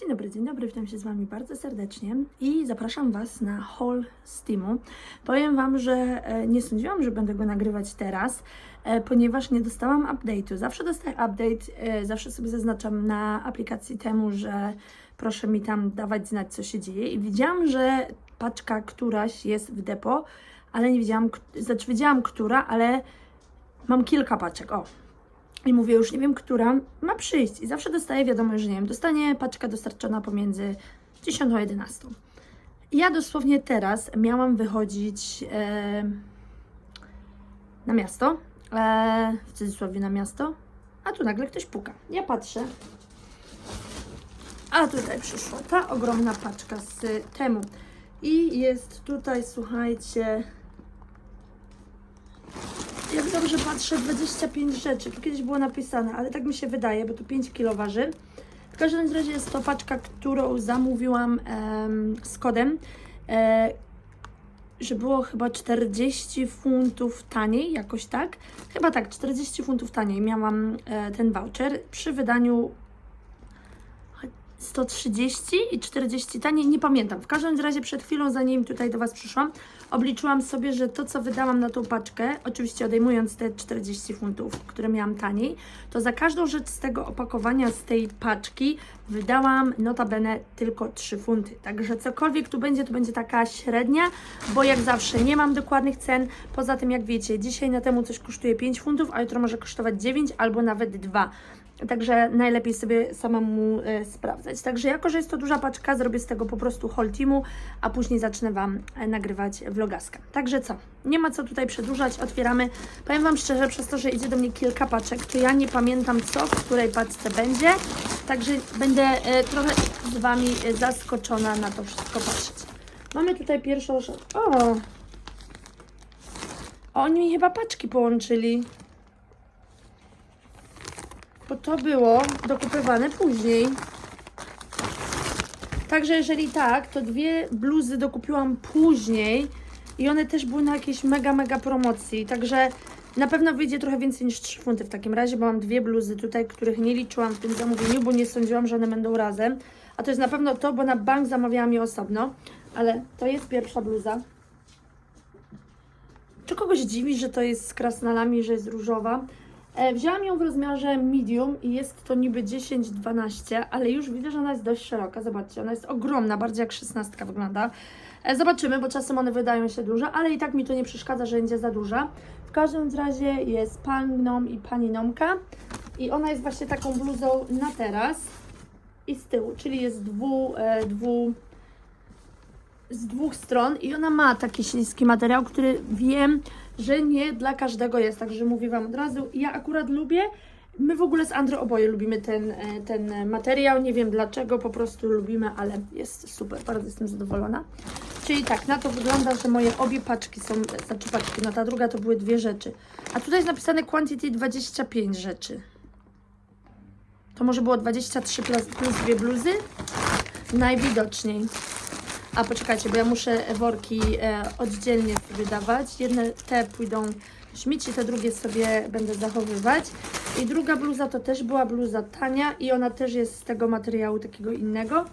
Dzień dobry, dzień dobry, witam się z Wami bardzo serdecznie i zapraszam Was na haul z Teamu. Powiem Wam, że e, nie sądziłam, że będę go nagrywać teraz, e, ponieważ nie dostałam update'u. Zawsze dostaję update, e, zawsze sobie zaznaczam na aplikacji temu, że proszę mi tam dawać znać, co się dzieje i widziałam, że paczka któraś jest w depo, ale nie wiedziałam, znaczy wiedziałam, która, ale mam kilka paczek, o, i mówię, już nie wiem, która ma przyjść. I zawsze dostaję wiadomość, że nie wiem, dostanie paczka dostarczona pomiędzy 10 a 11. I ja dosłownie teraz miałam wychodzić e, na miasto, e, w cudzysłowie na miasto, a tu nagle ktoś puka. Ja patrzę, a tutaj przyszła ta ogromna paczka z temu. I jest tutaj, słuchajcie, jak dobrze patrzę, 25 rzeczy. Tu kiedyś było napisane, ale tak mi się wydaje, bo tu 5 kilo waży. W każdym razie jest to paczka, którą zamówiłam z kodem, e, że było chyba 40 funtów taniej, jakoś tak. Chyba tak, 40 funtów taniej miałam e, ten voucher przy wydaniu 130 i 40 taniej, nie pamiętam. W każdym razie przed chwilą, zanim tutaj do Was przyszłam, obliczyłam sobie, że to, co wydałam na tą paczkę, oczywiście odejmując te 40 funtów, które miałam taniej, to za każdą rzecz z tego opakowania, z tej paczki, wydałam notabene tylko 3 funty. Także cokolwiek tu będzie, to będzie taka średnia, bo jak zawsze nie mam dokładnych cen. Poza tym, jak wiecie, dzisiaj na temu coś kosztuje 5 funtów, a jutro może kosztować 9 albo nawet 2. Także najlepiej sobie samemu e, sprawdzać. Także jako, że jest to duża paczka, zrobię z tego po prostu haul teamu, a później zacznę Wam e, nagrywać vlogaska. Także co? Nie ma co tutaj przedłużać, otwieramy. Powiem Wam szczerze, przez to, że idzie do mnie kilka paczek, to ja nie pamiętam co w której paczce będzie. Także będę e, trochę z Wami zaskoczona na to wszystko patrzeć. Mamy tutaj pierwszą. O! Oni chyba paczki połączyli bo to było dokupywane później. Także jeżeli tak, to dwie bluzy dokupiłam później i one też były na jakiejś mega, mega promocji. Także na pewno wyjdzie trochę więcej niż 3 funty w takim razie, bo mam dwie bluzy tutaj, których nie liczyłam w tym zamówieniu, bo nie sądziłam, że one będą razem. A to jest na pewno to, bo na bank zamawiałam je osobno. Ale to jest pierwsza bluza. Czy kogoś dziwi, że to jest z krasnalami, że jest różowa? E, wzięłam ją w rozmiarze medium i jest to niby 10-12, ale już widzę, że ona jest dość szeroka. Zobaczcie, ona jest ogromna, bardziej jak 16 wygląda. E, zobaczymy, bo czasem one wydają się duże, ale i tak mi to nie przeszkadza, że będzie za duża. W każdym razie jest panną i pani Nomka i ona jest właśnie taką bluzą na teraz i z tyłu, czyli jest dwu, e, dwu z dwóch stron i ona ma taki śliski materiał, który wiem, że nie dla każdego jest, także mówię Wam od razu. Ja akurat lubię, my w ogóle z Andro oboje lubimy ten, e, ten materiał, nie wiem dlaczego, po prostu lubimy, ale jest super, bardzo jestem zadowolona. Czyli tak, na to wygląda, że moje obie paczki są, znaczy paczki, no ta druga to były dwie rzeczy. A tutaj jest napisane quantity 25 rzeczy. To może było 23 plus, plus dwie bluzy? Najwidoczniej. A poczekajcie, bo ja muszę worki e, oddzielnie sobie dawać. Jedne te pójdą śmieci, te drugie sobie będę zachowywać. I druga bluza to też była bluza tania i ona też jest z tego materiału takiego innego.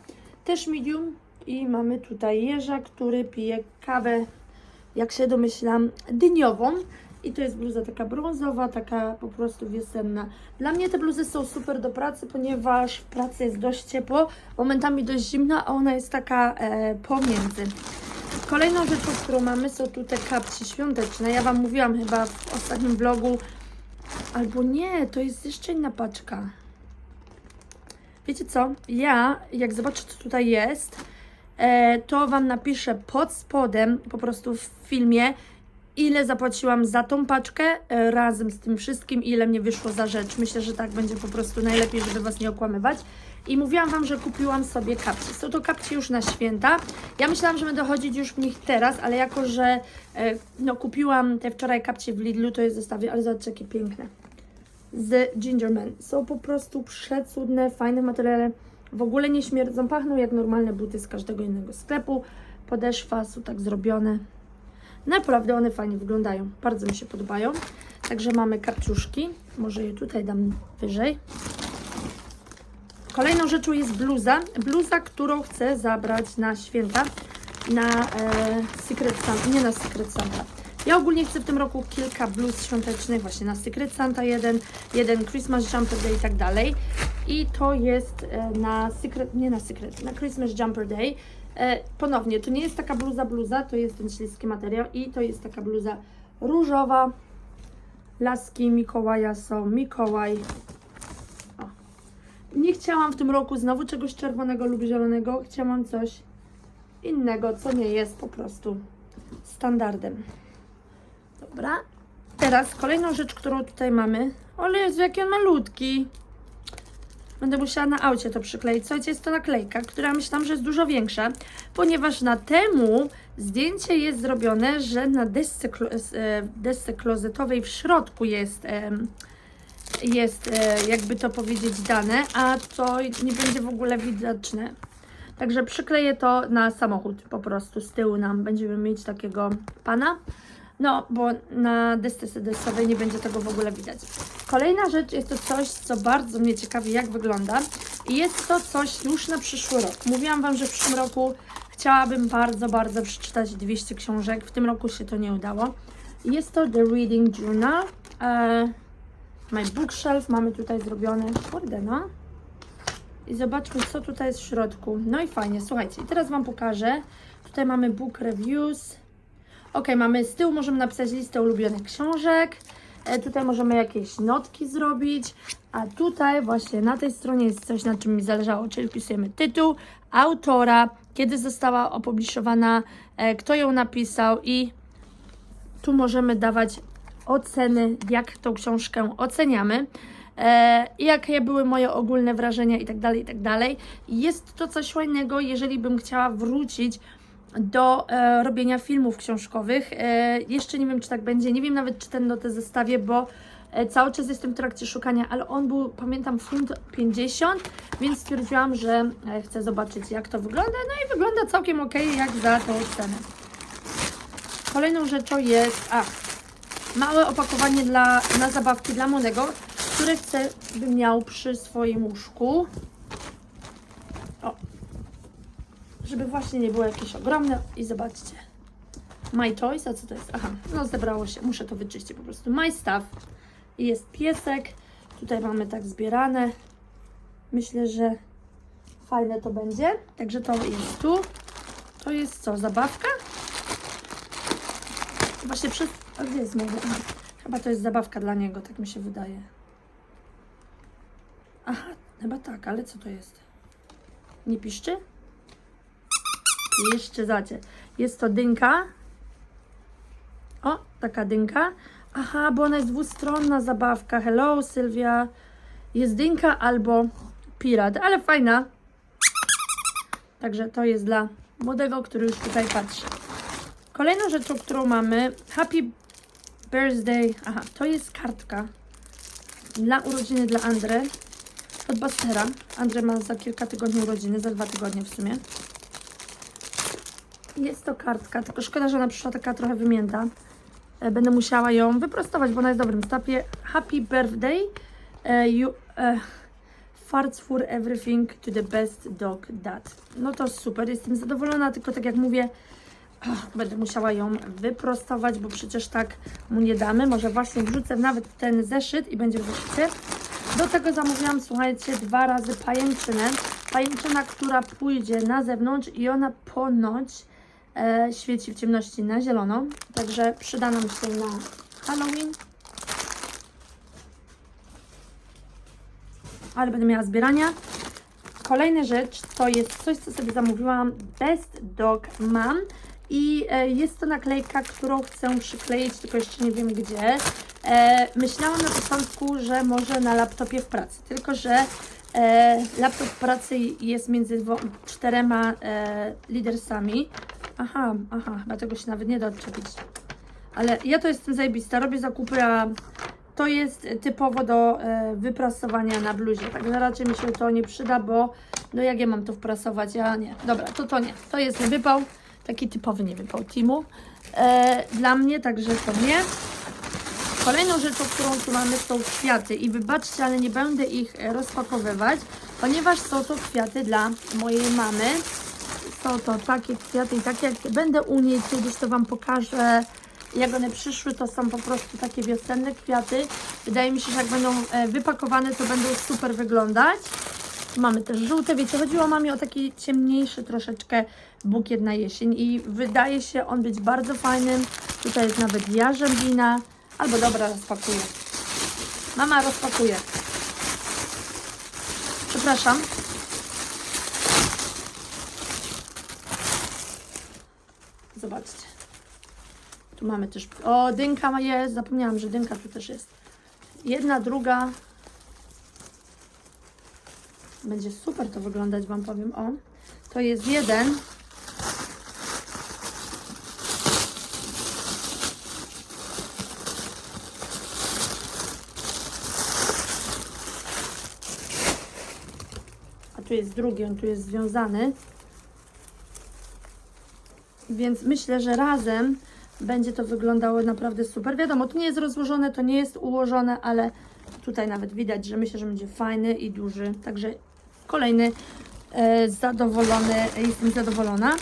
Też medium i mamy tutaj jeża, który pije kawę, jak się domyślam, dyniową. I to jest bluza taka brązowa, taka po prostu wiosenna. Dla mnie te bluzy są super do pracy, ponieważ w pracy jest dość ciepło, momentami dość zimno, a ona jest taka e, pomiędzy. Kolejną rzeczą, którą mamy, są tu te kapci świąteczne. Ja Wam mówiłam chyba w ostatnim vlogu, albo nie, to jest jeszcze inna paczka. Wiecie co? Ja, jak zobaczę, co tutaj jest, e, to Wam napiszę pod spodem, po prostu w filmie, ile zapłaciłam za tą paczkę e, razem z tym wszystkim, ile mnie wyszło za rzecz. Myślę, że tak będzie po prostu najlepiej, żeby Was nie okłamywać. I mówiłam Wam, że kupiłam sobie kapcie. Są to kapcie już na święta. Ja myślałam, że będę chodzić już w nich teraz, ale jako, że e, no, kupiłam te wczoraj kapcie w Lidlu, to je zostawię. Ale zobaczcie, jakie piękne. Z Gingerman. Są po prostu przecudne, fajne materiały. W ogóle nie śmierdzą, pachną jak normalne buty z każdego innego sklepu. Podeszwa są tak zrobione. Naprawdę one fajnie wyglądają. Bardzo mi się podobają. Także mamy kapciuszki. Może je tutaj dam wyżej. Kolejną rzeczą jest bluza. Bluza, którą chcę zabrać na święta. Na e, Secret Santa. Nie na Secret Santa. Ja ogólnie chcę w tym roku kilka bluz świątecznych, właśnie na Secret Santa jeden, jeden Christmas Jumper Day i tak dalej. I to jest e, na Secret, nie na Secret, na Christmas Jumper Day. E, ponownie, to nie jest taka bluza bluza, to jest ten śliski materiał i to jest taka bluza różowa. Laski Mikołaja są Mikołaj. O. Nie chciałam w tym roku znowu czegoś czerwonego lub zielonego. Chciałam coś innego, co nie jest po prostu standardem. Dobra. Teraz kolejną rzecz, którą tutaj mamy. Ale jest jaki on malutki. Będę musiała na aucie to przykleić. Słuchajcie, jest to naklejka, która myślałam, że jest dużo większa, ponieważ na temu zdjęcie jest zrobione, że na desce, e, desce klozetowej w środku jest, jest e, jakby to powiedzieć dane, a to nie będzie w ogóle widoczne. Także przykleję to na samochód po prostu. Z tyłu nam będziemy mieć takiego pana. No, bo na desce sedesowej nie będzie tego w ogóle widać. Kolejna rzecz jest to coś, co bardzo mnie ciekawi, jak wygląda. I jest to coś już na przyszły rok. Mówiłam Wam, że w przyszłym roku chciałabym bardzo, bardzo przeczytać 200 książek. W tym roku się to nie udało. Jest to The Reading Journal. E, my Bookshelf mamy tutaj zrobione. Kurde, no. I zobaczmy, co tutaj jest w środku. No i fajnie, słuchajcie. I teraz Wam pokażę. Tutaj mamy book reviews. Ok, mamy z tyłu możemy napisać listę ulubionych książek. E, tutaj możemy jakieś notki zrobić. A tutaj właśnie na tej stronie jest coś, na czym mi zależało, czyli wpisujemy tytuł, autora, kiedy została opublikowana, e, kto ją napisał i tu możemy dawać oceny, jak tą książkę oceniamy. E, jakie były moje ogólne wrażenia i tak dalej, i tak. Jest to coś fajnego, jeżeli bym chciała wrócić do e, robienia filmów książkowych. E, jeszcze nie wiem, czy tak będzie, nie wiem nawet, czy ten notes zestawię, bo e, cały czas jestem w trakcie szukania, ale on był, pamiętam, funt 50, więc stwierdziłam, że e, chcę zobaczyć, jak to wygląda. No i wygląda całkiem ok, jak za tą cenę. Kolejną rzeczą jest, a, małe opakowanie dla, na zabawki dla młodego, które chcę, by miał przy swoim łóżku. O. Żeby właśnie nie było jakieś ogromne. I zobaczcie. My Toys, a co to jest? Aha, no zebrało się, muszę to wyczyścić po prostu. My Stuff. I jest piesek. Tutaj mamy tak zbierane. Myślę, że fajne to będzie. Także to jest tu. To jest co, zabawka? Właśnie przez... A gdzie jest mój? Aha, chyba to jest zabawka dla niego, tak mi się wydaje. Aha, chyba tak, ale co to jest? Nie piszczy? Jeszcze zacie. Jest to dynka. O, taka dynka. Aha, bo ona jest dwustronna zabawka. Hello, Sylwia. Jest dynka albo pirat, ale fajna. Także to jest dla młodego, który już tutaj patrzy. Kolejną rzeczą, którą mamy, Happy Birthday. Aha, to jest kartka dla urodziny dla Andre od Bastera. Andre ma za kilka tygodni urodziny, za dwa tygodnie w sumie. Jest to kartka, tylko szkoda, że ona przyszła taka trochę wymięta. E, Będę musiała ją wyprostować, bo ona jest w dobrym stopie. Happy birthday. E, you, e, farts for everything to the best dog dad. No to super, jestem zadowolona, tylko tak jak mówię, będę musiała ją wyprostować, bo przecież tak mu nie damy. Może właśnie wrzucę nawet ten zeszyt i będzie w. Do tego zamówiłam, słuchajcie, dwa razy pajęczynę. Pajęczyna, która pójdzie na zewnątrz i ona ponoć świeci w ciemności na zielono. Także przyda nam się na Halloween. Ale będę miała zbierania. Kolejna rzecz to jest coś, co sobie zamówiłam Best Dog Mom. I e, jest to naklejka, którą chcę przykleić, tylko jeszcze nie wiem gdzie. E, myślałam na początku, że może na laptopie w pracy, tylko że e, laptop pracy jest między czterema e, lidersami. Aha, aha, chyba tego się nawet nie da odczepić. Ale ja to jestem zajebista, robię zakupy, a to jest typowo do e, wyprasowania na bluzie. Także raczej mi się to nie przyda, bo no jak ja mam to wprasować? Ja nie. Dobra, to to nie. To jest niewypał. Taki typowy niewypał teamu. E, dla mnie, także to nie. Kolejną rzeczą, którą tu mamy są kwiaty i wybaczcie, ale nie będę ich e, rozpakowywać, ponieważ są to kwiaty dla mojej mamy. Są to takie kwiaty i takie, jak będę u niej kiedyś, to Wam pokażę, jak one przyszły. To są po prostu takie wiosenne kwiaty. Wydaje mi się, że jak będą e, wypakowane, to będą super wyglądać. Mamy też żółte, wiecie, chodziło mamie o taki ciemniejszy troszeczkę bukiet na jesień i wydaje się on być bardzo fajnym. Tutaj jest nawet jarzębina. Albo dobra, rozpakuję. Mama rozpakuje. Przepraszam. Zobaczcie. Tu mamy też. O, dynka jest. Zapomniałam, że dynka tu też jest. Jedna, druga. Będzie super to wyglądać, Wam powiem. O, to jest jeden. Tu jest drugi, on tu jest związany. Więc myślę, że razem będzie to wyglądało naprawdę super. Wiadomo, to nie jest rozłożone, to nie jest ułożone, ale tutaj nawet widać, że myślę, że będzie fajny i duży. Także kolejny e, zadowolony, jestem zadowolona.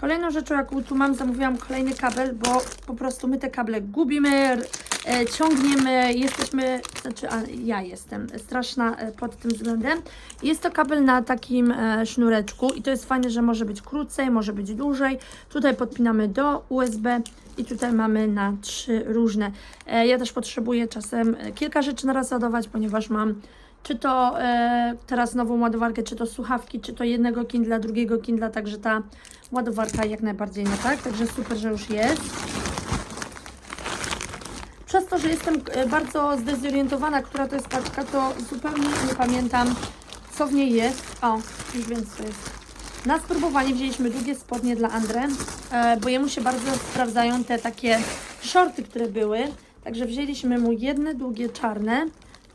Kolejną rzeczą, jaką tu mam, zamówiłam kolejny kabel, bo po prostu my te kable gubimy, e, ciągniemy, jesteśmy, znaczy a, ja jestem straszna e, pod tym względem. Jest to kabel na takim e, sznureczku i to jest fajne, że może być krócej, może być dłużej. Tutaj podpinamy do USB i tutaj mamy na trzy różne. E, ja też potrzebuję czasem e, kilka rzeczy naraz ładować, ponieważ mam czy to e, teraz nową ładowarkę, czy to słuchawki, czy to jednego Kindla, drugiego Kindla, także ta ładowarka jak najbardziej nie tak, także super, że już jest. Przez to, że jestem e, bardzo zdezorientowana, która to jest paczka, to zupełnie nie pamiętam, co w niej jest. O, już wiem, co jest. Na spróbowanie wzięliśmy długie spodnie dla Andre, e, bo jemu się bardzo sprawdzają te takie shorty, które były. Także wzięliśmy mu jedne długie czarne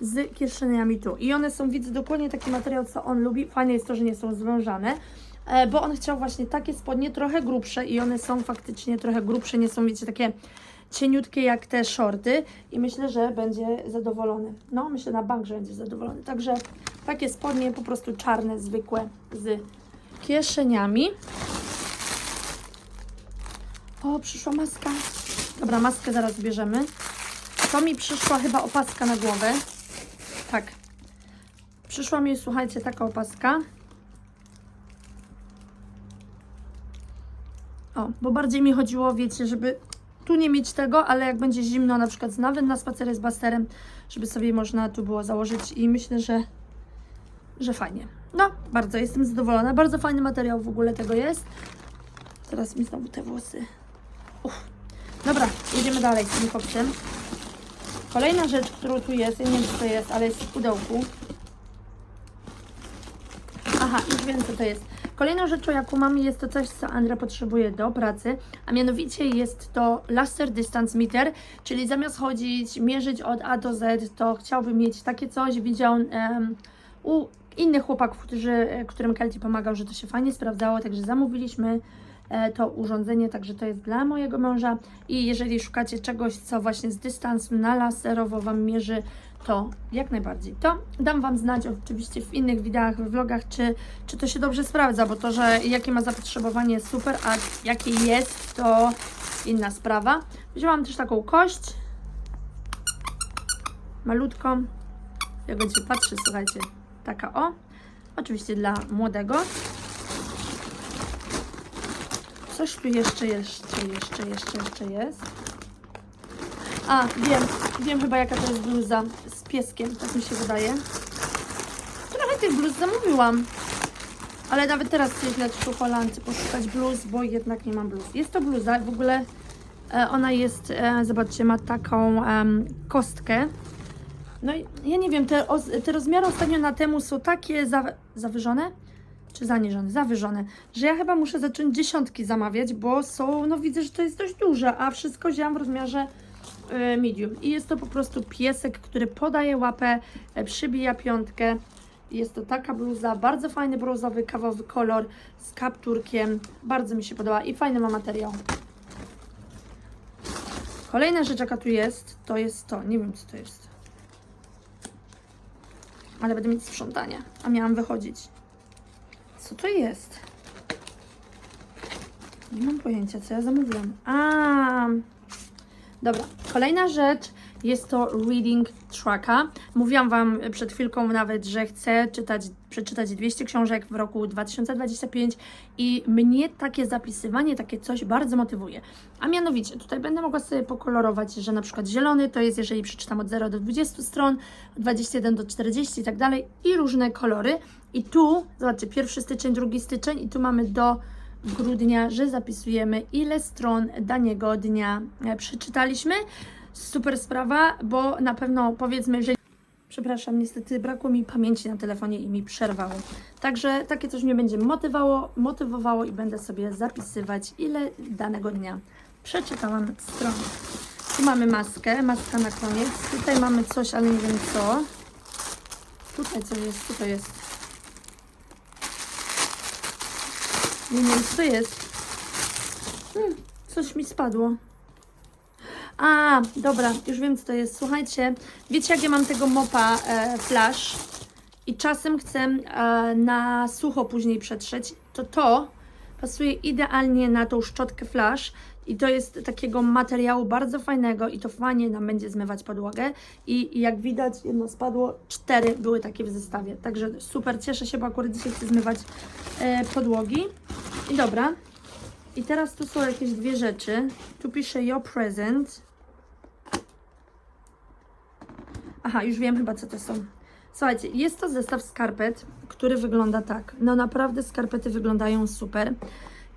z kieszeniami tu. I one są, widzę, dokładnie taki materiał, co on lubi. Fajne jest to, że nie są zwężane, e, bo on chciał właśnie takie spodnie trochę grubsze i one są faktycznie trochę grubsze, nie są, wiecie, takie cieniutkie jak te shorty i myślę, że będzie zadowolony. No, myślę na bank, że będzie zadowolony. Także takie spodnie po prostu czarne, zwykłe z kieszeniami. O, przyszła maska. Dobra, maskę zaraz bierzemy. To mi przyszła chyba opaska na głowę. Tak. Przyszła mi, słuchajcie, taka opaska. O, bo bardziej mi chodziło, wiecie, żeby tu nie mieć tego, ale jak będzie zimno, na przykład nawet na spacery z basterem, żeby sobie można tu było założyć i myślę, że, że fajnie. No, bardzo jestem zadowolona. Bardzo fajny materiał w ogóle tego jest. Teraz mi znowu te włosy. Uff. Dobra, jedziemy dalej z tym kopciem. Kolejna rzecz, którą tu jest, ja nie wiem co to jest, ale jest w pudełku. Aha, już wiem co to jest. Kolejną rzeczą, jaką mamy, jest to coś, co Andra potrzebuje do pracy, a mianowicie jest to laser distance meter, czyli zamiast chodzić, mierzyć od A do Z, to chciałby mieć takie coś. Widział em, u innych chłopaków, którzy, którym Kelty pomagał, że to się fajnie sprawdzało, także zamówiliśmy to urządzenie, także to jest dla mojego męża i jeżeli szukacie czegoś, co właśnie z dystansu na laserowo Wam mierzy, to jak najbardziej. To dam Wam znać oczywiście w innych wideach, vlogach, czy, czy to się dobrze sprawdza, bo to, że jakie ma zapotrzebowanie jest super, a jakie jest, to inna sprawa. Wzięłam też taką kość, malutką, jak będzie patrzy, słuchajcie, taka o, oczywiście dla młodego. Coś tu jeszcze, jeszcze, jeszcze, jeszcze, jeszcze jest. A, wiem, wiem chyba jaka to jest bluza z pieskiem, tak mi się wydaje. Trochę tych bluz zamówiłam. Ale nawet teraz chcę leć w Holandii poszukać bluz, bo jednak nie mam bluz. Jest to bluza, w ogóle e, ona jest, e, zobaczcie, ma taką kostkę. No i ja nie wiem, te, te rozmiary ostatnio na temu są takie za, zawyżone, czy zaniżone, zawyżone, że ja chyba muszę zacząć dziesiątki zamawiać, bo są, no widzę, że to jest dość duże, a wszystko wzięłam w rozmiarze e, medium. I jest to po prostu piesek, który podaje łapę, e, przybija piątkę. Jest to taka bluza, bardzo fajny brązowy, kawowy kolor z kapturkiem. Bardzo mi się podoba i fajny ma materiał. Kolejna rzecz, jaka tu jest, to jest to. Nie wiem, co to jest. ale będę mieć sprzątanie, a miałam wychodzić. Co to jest? Nie mam pojęcia, co ja zamówiłam. A, dobra. Kolejna rzecz jest to Reading Tracka. Mówiłam Wam przed chwilką nawet, że chcę czytać, przeczytać 200 książek w roku 2025 i mnie takie zapisywanie, takie coś bardzo motywuje. A mianowicie, tutaj będę mogła sobie pokolorować, że na przykład zielony to jest, jeżeli przeczytam od 0 do 20 stron, od 21 do 40 i tak dalej i różne kolory. I tu, zobaczcie, pierwszy styczeń, drugi styczeń i tu mamy do grudnia, że zapisujemy ile stron danego dnia e, przeczytaliśmy. Super sprawa, bo na pewno powiedzmy, że Przepraszam, niestety brakło mi pamięci na telefonie i mi przerwało. Także takie coś mnie będzie motywowało, motywowało i będę sobie zapisywać, ile danego dnia przeczytałam stron. Tu mamy maskę, maska na koniec. Tutaj mamy coś, ale nie wiem co. Tutaj coś jest, co to jest? Nie wiem, co to jest. Hmm, coś mi spadło. A, dobra, już wiem co to jest. Słuchajcie, wiecie jak ja mam tego mopa e, flash? I czasem chcę e, na sucho później przetrzeć, to to pasuje idealnie na tą szczotkę flash. I to jest takiego materiału bardzo fajnego i to fajnie nam będzie zmywać podłogę. I, i jak widać jedno spadło, cztery były takie w zestawie, także super, cieszę się, bo akurat dzisiaj chcę zmywać e, podłogi. I dobra, i teraz tu są jakieś dwie rzeczy. Tu pisze Your Present. Aha, już wiem chyba co to są. Słuchajcie, jest to zestaw skarpet, który wygląda tak. No naprawdę skarpety wyglądają super.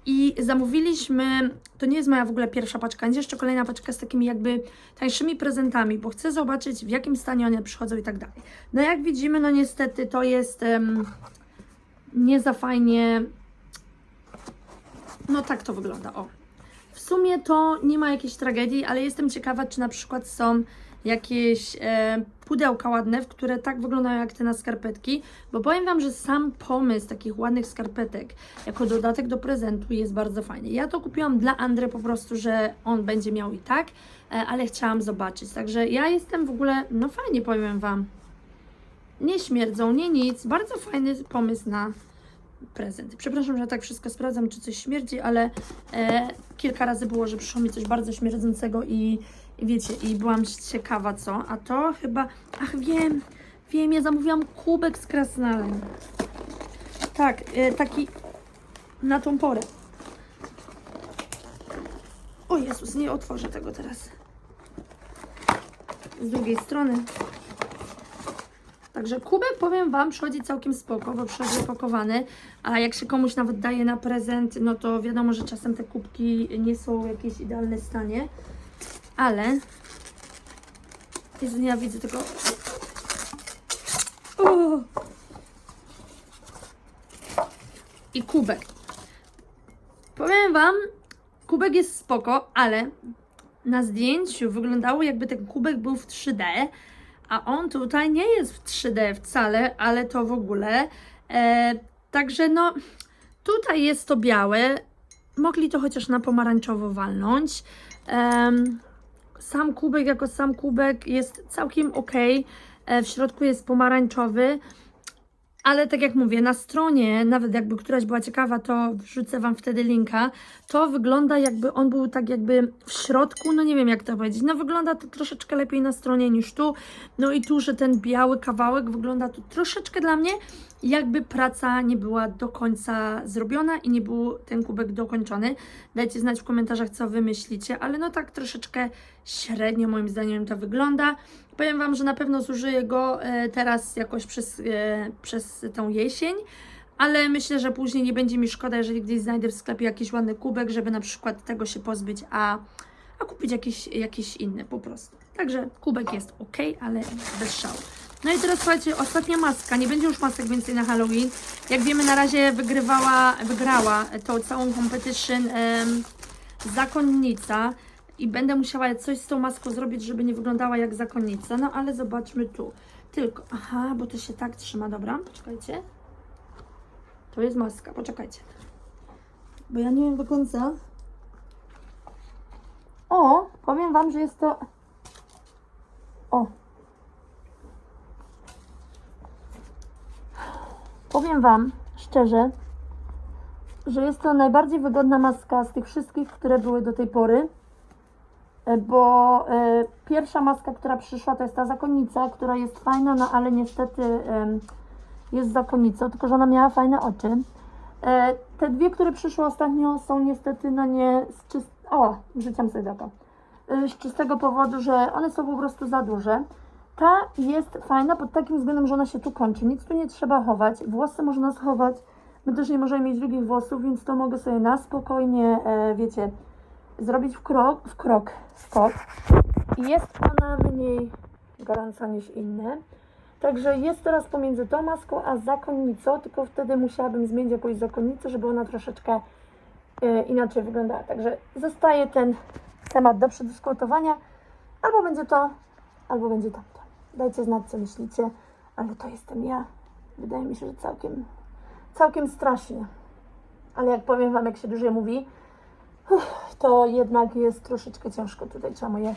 I zamówiliśmy, to nie jest moja w ogóle pierwsza paczka, jest jeszcze kolejna paczka z takimi jakby tańszymi prezentami, bo chcę zobaczyć w jakim stanie one przychodzą i tak dalej. No jak widzimy, no niestety to jest em, nie za fajnie no tak to wygląda, o. W sumie to nie ma jakiejś tragedii, ale jestem ciekawa, czy na przykład są jakieś e, pudełka ładne, w które tak wyglądają jak te na skarpetki, bo powiem Wam, że sam pomysł takich ładnych skarpetek jako dodatek do prezentu jest bardzo fajny. Ja to kupiłam dla Andry po prostu, że on będzie miał i tak, e, ale chciałam zobaczyć. Także ja jestem w ogóle, no fajnie powiem Wam. Nie śmierdzą, nie nic. Bardzo fajny pomysł na prezent. Przepraszam, że tak wszystko sprawdzam, czy coś śmierdzi, ale e, kilka razy było, że przyszło mi coś bardzo śmierdzącego i, i wiecie, i byłam ciekawa co. A to chyba, ach wiem, wiem, ja zamówiłam kubek z krasnalem. Tak, e, taki na tą porę. O Jezus, nie otworzę tego teraz. Z drugiej strony. Także kubek, powiem Wam, przychodzi całkiem spoko, bo przychodzi opakowany, a jak się komuś nawet daje na prezent, no to wiadomo, że czasem te kubki nie są w jakieś idealne stanie, ale Jezu, nie, ja widzę tego... O! I kubek. Powiem Wam, kubek jest spoko, ale na zdjęciu wyglądało jakby ten kubek był w 3D, a on tutaj nie jest w 3D wcale, ale to w ogóle. E, także no, tutaj jest to białe. Mogli to chociaż na pomarańczowo walnąć. Em, sam kubek jako sam kubek jest całkiem ok. E, w środku jest pomarańczowy. Ale tak jak mówię, na stronie, nawet jakby któraś była ciekawa, to wrzucę Wam wtedy linka. To wygląda jakby on był tak jakby w środku, no nie wiem jak to powiedzieć. No wygląda to troszeczkę lepiej na stronie niż tu. No i tu, że ten biały kawałek wygląda tu troszeczkę dla mnie jakby praca nie była do końca zrobiona i nie był ten kubek dokończony. Dajcie znać w komentarzach, co Wy myślicie, ale no tak troszeczkę średnio moim zdaniem to wygląda. Powiem Wam, że na pewno zużyję go e, teraz jakoś przez, e, przez tą jesień, ale myślę, że później nie będzie mi szkoda, jeżeli gdzieś znajdę w sklepie jakiś ładny kubek, żeby na przykład tego się pozbyć, a, a kupić jakiś, jakiś inny po prostu. Także kubek jest ok, ale bez szału. No i teraz słuchajcie, ostatnia maska. Nie będzie już masek więcej na Halloween. Jak wiemy, na razie wygrywała, wygrała tą całą competition zakonnica. I będę musiała coś z tą maską zrobić, żeby nie wyglądała jak zakonnica. No ale zobaczmy tu. Tylko, aha, bo to się tak trzyma, dobra, poczekajcie. To jest maska, poczekajcie. Bo ja nie wiem do końca. O, powiem Wam, że jest to... O, powiem Wam szczerze, że jest to najbardziej wygodna maska z tych wszystkich, które były do tej pory. E, Bo e, pierwsza maska, która przyszła, to jest ta zakonnica, która jest fajna, no ale niestety jest zakonnicą, tylko że ona miała fajne oczy. E, te dwie, które przyszły ostatnio, są niestety no nie z czyst... O, sobie do. E, Z czystego powodu, że one są po prostu za duże. Ta jest fajna pod takim względem, że ona się tu kończy. Nic tu nie trzeba chować. Włosy można schować. My też nie możemy mieć drugich włosów, więc to mogę sobie na spokojnie, e, wiecie, zrobić w krok, w krok, skok. Jest ona mniej gorąca niż inne. Także jest teraz pomiędzy tą maską a zakonnicą, tylko wtedy musiałabym zmienić jakąś zakonnicę, żeby ona troszeczkę e, inaczej wyglądała. Także zostaje ten temat do przedyskutowania. Albo będzie to, albo będzie tamto. Dajcie znać, co myślicie, ale to jestem ja. Wydaje mi się, że całkiem, całkiem strasznie. Ale jak powiem Wam, jak się dużo mówi, to jednak jest troszeczkę ciężko. Tutaj trzeba moje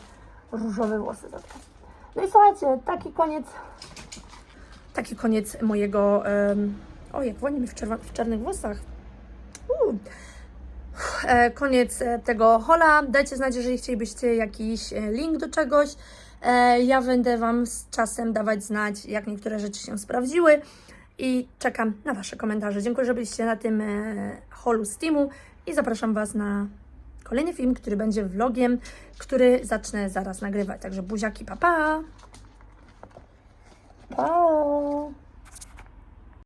różowe włosy zatkać. No i słuchajcie, taki koniec, taki koniec mojego, um, o jak wolniej mi w, czerwa- w czarnych włosach. E, koniec e, tego hola. Dajcie znać, jeżeli chcielibyście jakiś e, link do czegoś. E, Ja będę Wam z czasem dawać znać, jak niektóre rzeczy się sprawdziły i czekam na Wasze komentarze. Dziękuję, że byliście na tym e, holu z Teamu i zapraszam Was na kolejny film, który będzie vlogiem, który zacznę zaraz nagrywać. Także buziaki, pa pa! Pa!